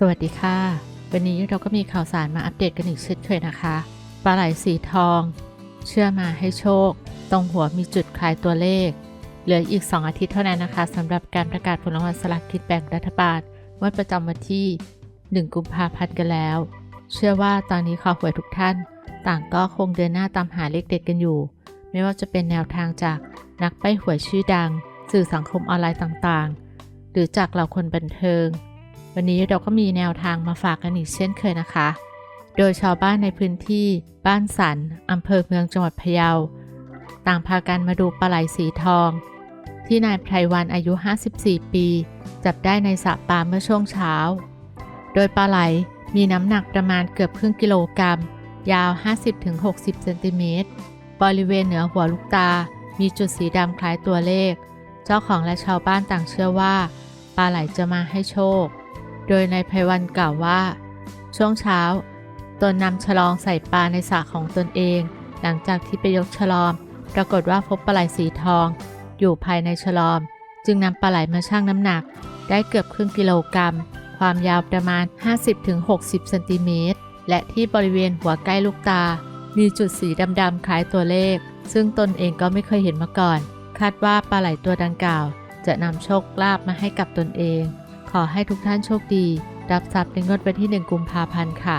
สวัสดีค่ะ วันนี้เราก็มีข่าวสารมาอัปเดตกันอีกเช่นเคยนะคะ ปลาไหลสีทอง เชื่อมาให้โชค ตรงหัวมีจุดคลายตัวเลข เหลืออีก 2 อาทิตย์เท่านั้นนะคะสำหรับการประกาศผลรางวัลสลากกินแบ่งรัฐบาลงวดประจำวันที่ 1 กุมภาพันธ์กันแล้ว เชื่อว่าตอนนี้คอหวยทุกท่าน ต่างก็คงเดินหน้าตามหาเลขเด็ดกันอยู่ ไม่ว่าจะเป็นแนวทางจากนักใบ้หวยชื่อดัง สื่อสังคมออนไลน์ต่างๆ หรือจากเหล่าคนบันเทิง วันนี้เราก็มีแนวทางมาฝากกันอีกเช่นเคยนะคะ โดยชาวบ้านในพื้นที่บ้านสันอำเภอเมืองจังหวัดพะเยา ต่างพากันมาดูปลาไหลสีทอง ที่นายไพรวันอายุ 54 ปี จับได้ในสระปลาเมื่อช่วงเช้า โดยปลาไหลมีน้ำหนักประมาณเกือบครึ่งกิโลกรัม ยาว 50-60 เซนติเมตร บริเวณเหนือหัวลูกตา มีจุดสีดำคล้ายตัวเลข เจ้าของและชาวบ้านต่างเชื่อว่า ปลาไหลจะมาให้โชค โดยนายไพวันกล่าวว่า ช่วงเช้า ตนนำฉลองใส่ปลาในสระของตนเอง หลังจากที่ไปยกฉลอม ปรากฏว่าพบปลาไหลสีทอง อยู่ภายในฉลอม จึงนำปลาไหลมาชั่งน้ำหนัก ได้เกือบครึ่งกิโลกรัม ความยาวประมาณ 50-60 เซนติเมตร และที่บริเวณหัวใกล้ลูกตา มีจุดสีดำๆคล้ายตัวเลข ซึ่งตนเองก็ไม่เคยเห็นมาก่อน คาดว่าปลาไหลตัวดังกล่าว จะนำโชคลาภมาให้กับตนเอง ขอให้ทุกท่านโชคดี รับทรัพย์ในงวดวันที่ 1 กุมภาพันธ์ค่ะ